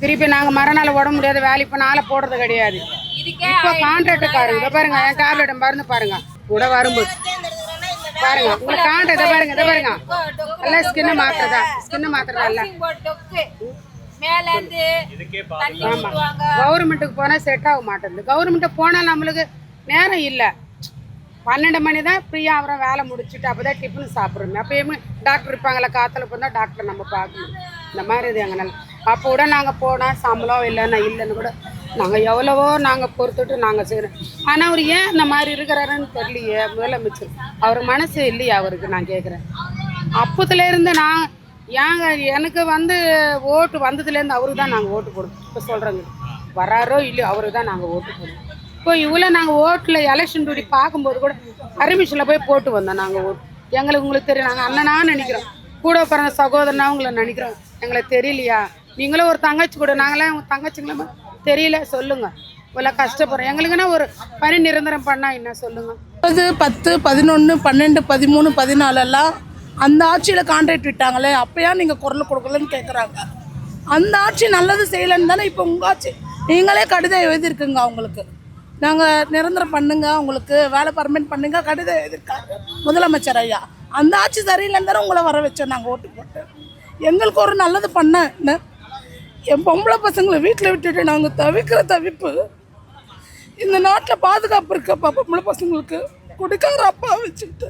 திருப்பி நாங்கள் மறுநாள் உடம்பு முடியாத வேலை இப்போ நாளை போடுறது கிடையாது. இப்போ கான்ட்ராக்டுக்காரங்க இதை பாருங்க என் டேப்லெட் மருந்து பாருங்க. கூட வரும்போது பாருங்க உங்களுக்கு கான்ட்ராக்ட் இதை பாருங்க இதை பாருங்க. எல்லாம் ஸ்கின்னு மாத்துறதா? ஸ்கின்னு மாத்துறதா இல்ல? கவர்மெண்ட்டுக்கு போனால் செட் ஆக மாட்டேங்குது. கவர்மெண்ட்டுக்கு போனால் நம்மளுக்கு நேரம் இல்லை. பன்னெண்டு மணி தான் ஃப்ரீயாக அப்புறம் வேலை முடிச்சுட்டு அப்போ தான் டிஃபன் சாப்பிட்றோம். அப்போயுமே டாக்டர் இருப்பாங்களா காற்றுல போனால் டாக்டர் நம்ம பார்க்கணும். இந்த மாதிரி இது எங்கனால அப்போ கூட நாங்கள் போனால் சம்பளம் இல்லைன்னா இல்லைன்னு கூட நாங்கள் எவ்வளவோ நாங்கள் பொறுத்துட்டு நாங்கள் செய்கிறோம் ஆனால் அவர் ஏன் இந்த மாதிரி இருக்கிறாருன்னு தெரியலையே முதலமைச்சர். அவர் மனசு இல்லையா அவருக்கு நான் கேட்குறேன் அப்போத்துலேருந்து நான் ஏங்க எனக்கு வந்து ஓட்டு வந்ததுலேருந்து அவருக்கு தான் நாங்கள் ஓட்டு போடுவோம். இப்போ சொல்கிறோங்க வராரோ இல்லையோ அவருக்கு தான் நாங்கள் ஓட்டு போடுவோம். இப்போ இவ்வளோ நாங்கள் ஓட்டில் எலெக்ஷன் டியூட்டி பார்க்கும்போது கூட அரிமிஷில் போய் போட்டு வந்தோம் நாங்கள் ஓட்டு. எங்களுக்கு உங்களுக்கு தெரியும் நாங்கள் அண்ணனா நினைக்கிறோம். கூட பிறந்த சகோதரனா உங்களை நினைக்கிறோம். எங்களை தெரியலையா? நீங்களும் ஒரு தங்கச்சி கூட நாங்களாம் உங்கள் தங்கச்சிங்களா தெரியல சொல்லுங்கள் இவ்வளோ கஷ்டப்படுறோம். எங்களுக்குன்னா ஒரு பணி நிரந்தரம் பண்ணால் என்ன? சொல்லுங்கள் முப்பது பத்து பதினொன்று பன்னெண்டு பதிமூணு பதினாலெல்லாம் அந்த ஆட்சியில் கான்ட்ராக்ட் விட்டாங்களே அப்போயா நீங்கள் குரல் கொடுக்கலன்னு கேட்குறாங்க அந்த ஆட்சி நல்லது செய்யலைன்னு தானே இப்போ உங்கள் ஆட்சி? நீங்களே கடிதம் எழுதியிருக்குங்க அவங்களுக்கு. நாங்கள் நிரந்தரம் பண்ணுங்க அவங்களுக்கு வேலை பர்மனெண்ட் பண்ணுங்க கடிதம் எழுதியிருக்காங்க. முதலமைச்சர் ஐயா அந்த ஆட்சி சரியில்லைன்னு தானே உங்களை வர வச்சோம் நாங்கள் ஓட்டு போட்டு. எங்களுக்கு ஒரு நல்லது பண்ண என்ன? என் பொம்பளை பசங்களை வீட்டில் விட்டுட்டு நாங்கள் தவிக்கிற தவிப்பு இந்த நாட்டில் பாதுகாப்பு இருக்கப்பா பொம்பளை பசங்களுக்கு? கொடுக்காத அப்பா வச்சுக்கிட்டு?